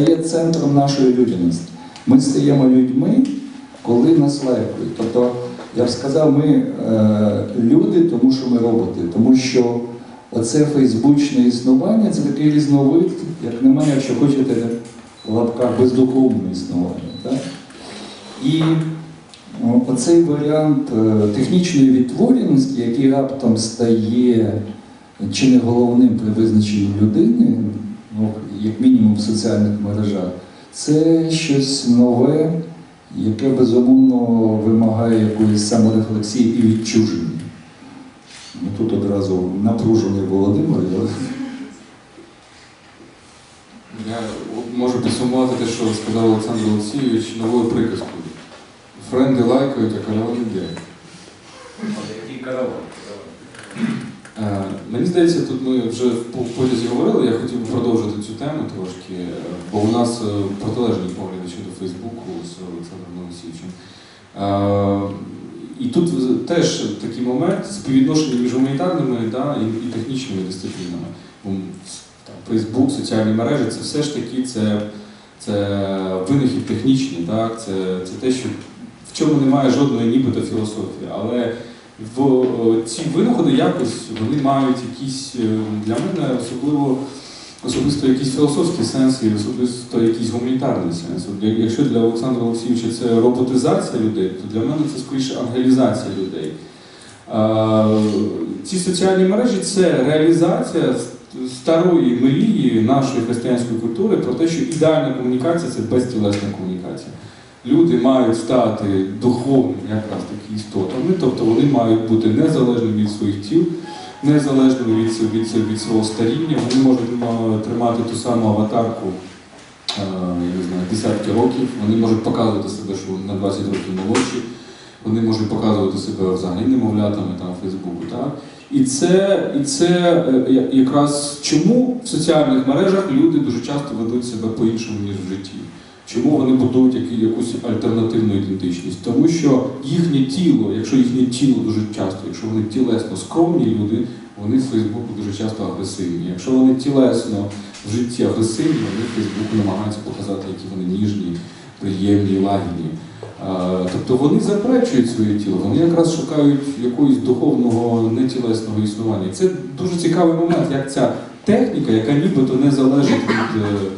є центром нашої людяності. Ми стаємо людьми, коли нас лайкають. Тобто, я б сказав, ми е, люди, тому що ми роботи, тому що оце фейсбучне існування це такий різновид, як на мене, якщо хочете, в лапках бездуховне існування. Так? І оцей варіант е, технічної відтвореності, який раптом стає чи не головним при визначенні людини, ну, як мінімум в соціальних мережах, це щось нове, яке безумовно вимагає якоїсь саморефлексії і відчуження. Ну, тут одразу напружений Володимир. я- можу підсумувати те, що сказав Олександр Олексійович новою приказкою. Френди лайкають, а караван йде. Який караван? Е, Мені здається, тут ми вже в по- потязі говорили, я хотів би продовжити цю тему трошки, бо у нас е, протилежні погляди щодо Фейсбуку з Олександром Олексійовичем. Е, І тут теж такий момент співвідношення між гуманітарними да, і, і технічними дисциплінами. Фейсбук, соціальні мережі це все ж таки це, це винахід технічний, так? Це, це те, що в чому немає жодної нібито філософії. Але в ці винаходи якось вони мають якісь е, для мене особливо особисто якийсь філософський сенс і особисто якийсь гуманітарний сенс. Якщо для Олександра Олексійовича це роботизація людей, то для мене це скоріше ангелізація людей. Ці соціальні мережі це реалізація старої мрії нашої християнської культури про те, що ідеальна комунікація це безтілесна комунікація. Люди мають стати духовними якраз такі істотами, тобто вони мають бути незалежними від своїх тіл, незалежними від, від, від, свого старіння, вони можуть тримати ту саму аватарку е, я не знаю, десятки років, вони можуть показувати себе, що на 20 років молодші, вони можуть показувати себе взагалі немовлятами там Фейсбуку. Так? І це, і це е, якраз чому в соціальних мережах люди дуже часто ведуть себе по-іншому, ніж в житті. Чому вони будують якусь альтернативну ідентичність? Тому що їхнє тіло, якщо їхнє тіло дуже часто, якщо вони тілесно скромні люди, вони з Фейсбуку дуже часто агресивні. Якщо вони тілесно в житті агресивні, вони в Фейсбуку намагаються показати, які вони ніжні, приємні, лагідні. Тобто вони заперечують своє тіло, вони якраз шукають якогось духовного нетілесного існування. І це дуже цікавий момент, як ця техніка, яка нібито не залежить від, е,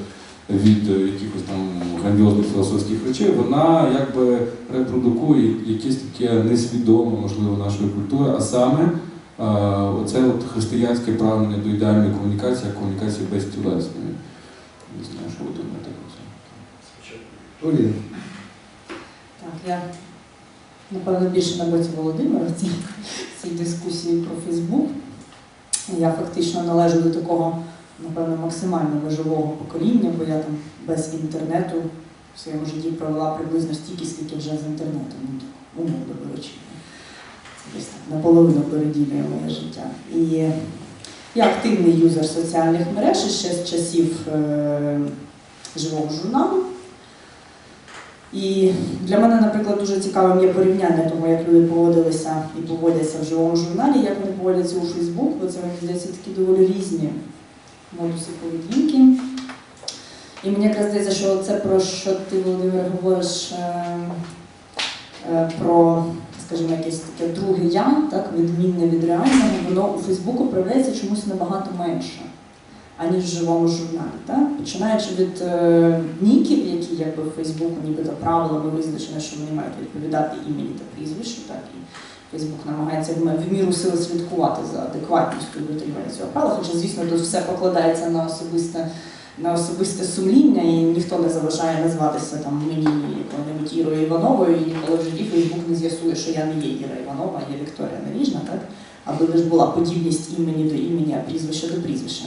від е, якихось там грандіозних філософських речей, вона якби репродукує якесь таке несвідоме, можливо, нашої культури, а саме е, оце от християнське прагнення до ідеальної комунікації, як комунікації безтілесної. Не знаю, що ви думаєте про це. Так, я напевно більше на боці Володимира в цій, цій дискусії про Фейсбук. Я фактично належу до такого, напевно, максимально межового покоління, бо я там без інтернету в своєму житті провела приблизно стільки, скільки вже з інтернетом. Ну, так, умовно беручи. Десь так наполовину переділює моє життя. І я активний юзер соціальних мереж ще з часів е, живого журналу. І для мене, наприклад, дуже цікавим є порівняння того, як люди поводилися і поводяться в живому журналі, як вони поводяться у Фейсбук, бо це мені здається такі доволі різні модуси поведінки. І мені якраз здається, що це про що ти, Володимир, говориш е, е, про, скажімо, якесь таке друге я, так, відмінне від реального, воно у Фейсбуку проявляється чомусь набагато менше аніж в живому журналі. Так? Починаючи від е, ніків, які якби в Фейсбуку нібито правилами визначено, що вони мають відповідати імені та прізвищу, так і Фейсбук намагається в міру сили слідкувати за адекватністю дотримання цього правила, хоча, звісно, тут все покладається на особисте. На особисте сумління, і ніхто не заважає назватися там мені якою-небудь Ірою Івановою, і ніколи в житті Фейсбук не з'ясує, що я не є Іра Іванова, а є Вікторія Наріжна, так? Аби лише була подібність імені до імені, а прізвища до прізвища.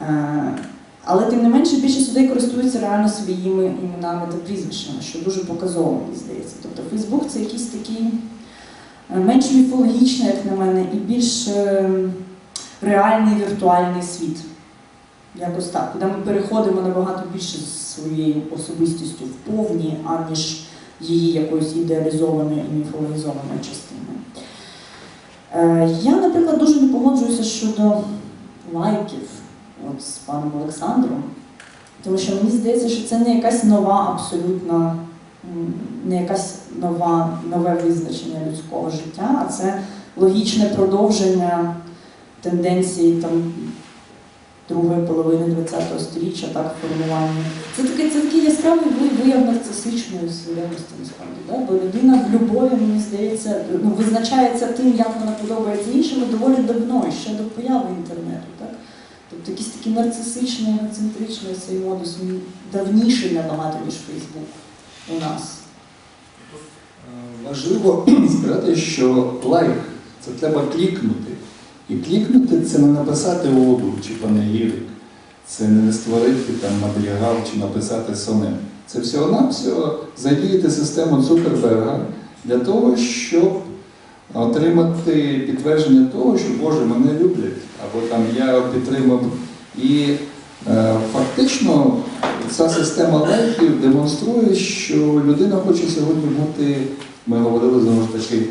Е, Але тим не менше більшість людей користуються реально своїми іменами та прізвищами, що дуже показово, мені здається. Тобто Фейсбук це якийсь такий менш міфологічний, як на мене, і більш е, реальний віртуальний світ. Якось так, куди ми переходимо набагато більше з своєю особистістю в повні, аніж її якоюсь ідеалізованою і міфологізованою частиною. Е, Я, наприклад, дуже не погоджуюся щодо лайків от з паном Олександром. Тому що мені здається, що це не якась нова абсолютно, не якась нова, нове визначення людського життя, а це логічне продовження тенденцій там, другої половини ХХ століття, так, формування. Це такий, це такий яскравий вияв нарцисичної свідомості, насправді. Да? Бо людина в любові, мені здається, ну, визначається тим, як вона подобається іншим доволі давно, ще до появи інтернету. Так? Тобто якийсь такий нарцисичний, егоцентричний цей модус, він давніший набагато, ніж Фейсбук у нас. Е, Важливо сказати, що лайк це треба клікнути. І клікнути це не написати оду чи панегірик, це не створити там мадрігал чи написати сонет. Це всього-навсього задіяти систему Цукерберга для того, щоб отримати підтвердження того, що Боже, мене люблять, або там я підтримав. І фактично ця система лайків демонструє, що людина хоче сьогодні бути, ми говорили знову ж таки,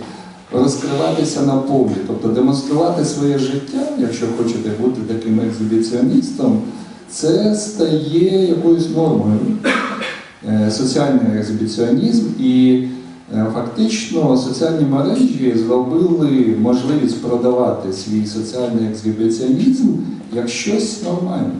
розкриватися на повні, тобто демонструвати своє життя, якщо хочете бути таким екзибіціоністом, це стає якоюсь нормою. Е, Соціальний екзибіціонізм і е, фактично соціальні мережі зробили можливість продавати свій соціальний екзибіціонізм як щось нормальне.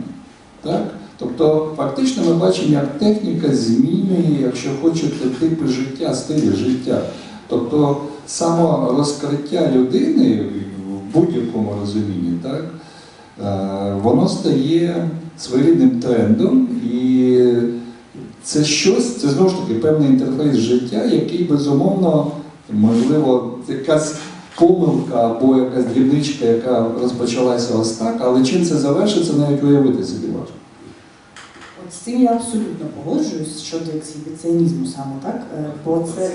Так? Тобто, фактично ми бачимо, як техніка змінює, якщо хочете, типи життя, стилі життя. Тобто саморозкриття людини в будь-якому розумінні, так, е, воно стає своєрідним трендом, і це щось, це знову ж таки певний інтерфейс життя, який безумовно, можливо, якась помилка або якась дрібничка, яка розпочалася ось так, але чим це завершиться, навіть уявити собі важко. От з цим я абсолютно погоджуюсь щодо ексгібіціонізму саме, так? Е, Бо це...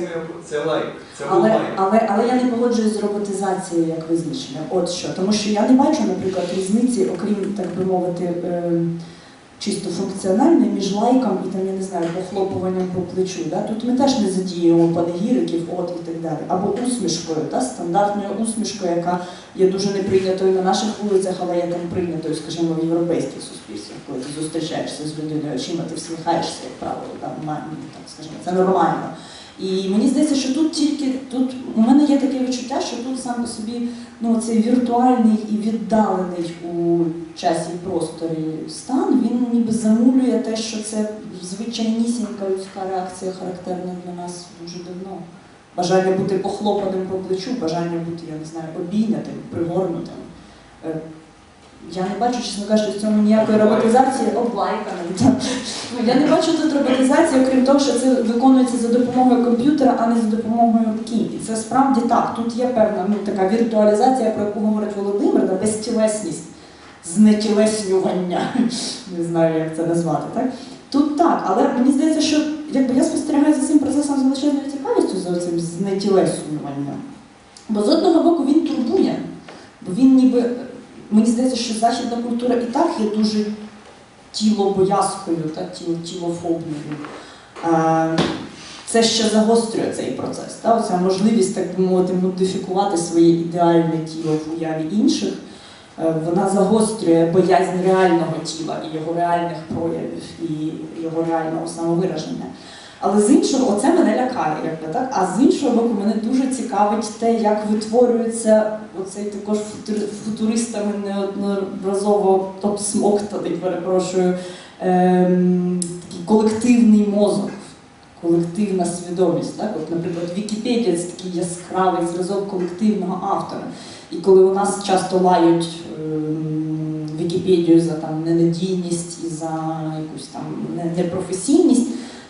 Це лайк. Це Але, лайк. але, але я не погоджуюсь з роботизацією як визначенням. От що. Тому що я не бачу, наприклад, різниці, окрім, так би мовити, е, чисто функціональне між лайком і там, я не знаю, похлопуванням по плечу. Да? Тут ми теж не задіємо панегіриків, от і так далі. Або усмішкою, да? стандартною усмішкою, яка є дуже неприйнятою на наших вулицях, але є там прийнятою, скажімо, в європейських суспільствах, коли ти зустрічаєшся з людиною очима, ти всміхаєшся, як правило, там, так, скажімо, це нормально. І мені здається, що тут тільки тут у мене є таке відчуття, що тут сам по собі ну, цей віртуальний і віддалений у часі і просторі стан, він ніби замулює те, що це звичайнісінька людська реакція, характерна для нас дуже давно. Бажання бути похлопаним по плечу, бажання бути, я не знаю, обійнятим, пригорнутим. Я не бачу, чесно кажучи, в цьому ніякої роботизації облайканим. так. Ну, Я не бачу тут роботизації, окрім того, що це виконується за допомогою комп'ютера, а не за допомогою руки. І це справді так. Тут є певна ну, така віртуалізація, про яку говорить Володимир, да, безтілесність, знетілеснювання. Не знаю, як це назвати. Так? Тут так, але мені здається, що якби я спостерігаю за цим процесом з величезною цікавістю за цим знетілеснюванням. Бо з одного боку він турбує, бо він ніби, мені здається, що західна культура і так є дуже тілобоязкою та тілофобною. Це ще загострює цей процес. Та? Оця можливість, так би мовити, модифікувати своє ідеальне тіло в уяві інших. е, Вона загострює боязнь реального тіла і його реальних проявів, і його реального самовираження. Але з іншого, оце мене лякає, якби так. А з іншого боку, мене дуже цікавить те, як витворюється оцей також футури- футуристами неодноразово обсмоктаний, перепрошую, ем, такий колективний мозок, колективна свідомість. Так? От, наприклад, Вікіпедія це такий яскравий зразок колективного автора. І коли у нас часто лають ем, Вікіпедію за там ненадійність і за якусь там не- непрофесійність.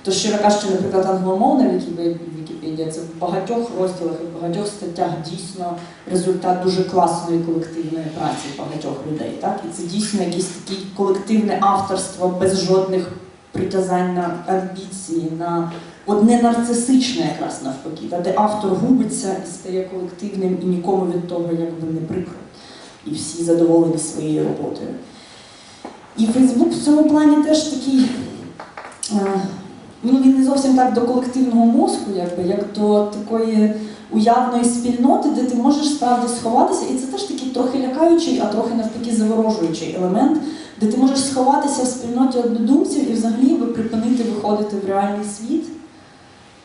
То щиро кажучи, наприклад, англомовна Вікіпе- Вікіпедія це в багатьох розділах і в багатьох статтях дійсно результат дуже класної колективної праці багатьох людей. Так? І це дійсно якесь таке колективне авторство без жодних притязань на амбіції, на одне нарцисичне якраз навпаки, та, де автор губиться і стає колективним, і нікому від того якби не прикро. І всі задоволені своєю роботою. І Фейсбук в цьому плані теж такий. Ну, він не зовсім так до колективного мозку, якби, як до такої уявної спільноти, де ти можеш справді сховатися. І це теж такий трохи лякаючий, а трохи навпаки заворожуючий елемент, де ти можеш сховатися в спільноті однодумців і взагалі припинити виходити в реальний світ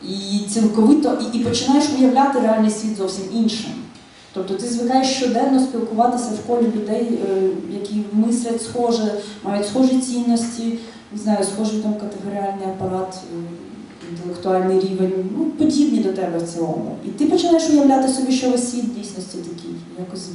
і цілковито і, і починаєш уявляти реальний світ зовсім іншим. Тобто ти звикаєш щоденно спілкуватися в колі людей, е, які мислять схоже, мають схожі цінності, не знаю, схожий там категоріальний апарат, інтелектуальний рівень, ну, подібні до тебе в цілому. І ти починаєш уявляти собі, що весь дійсності такий, якось.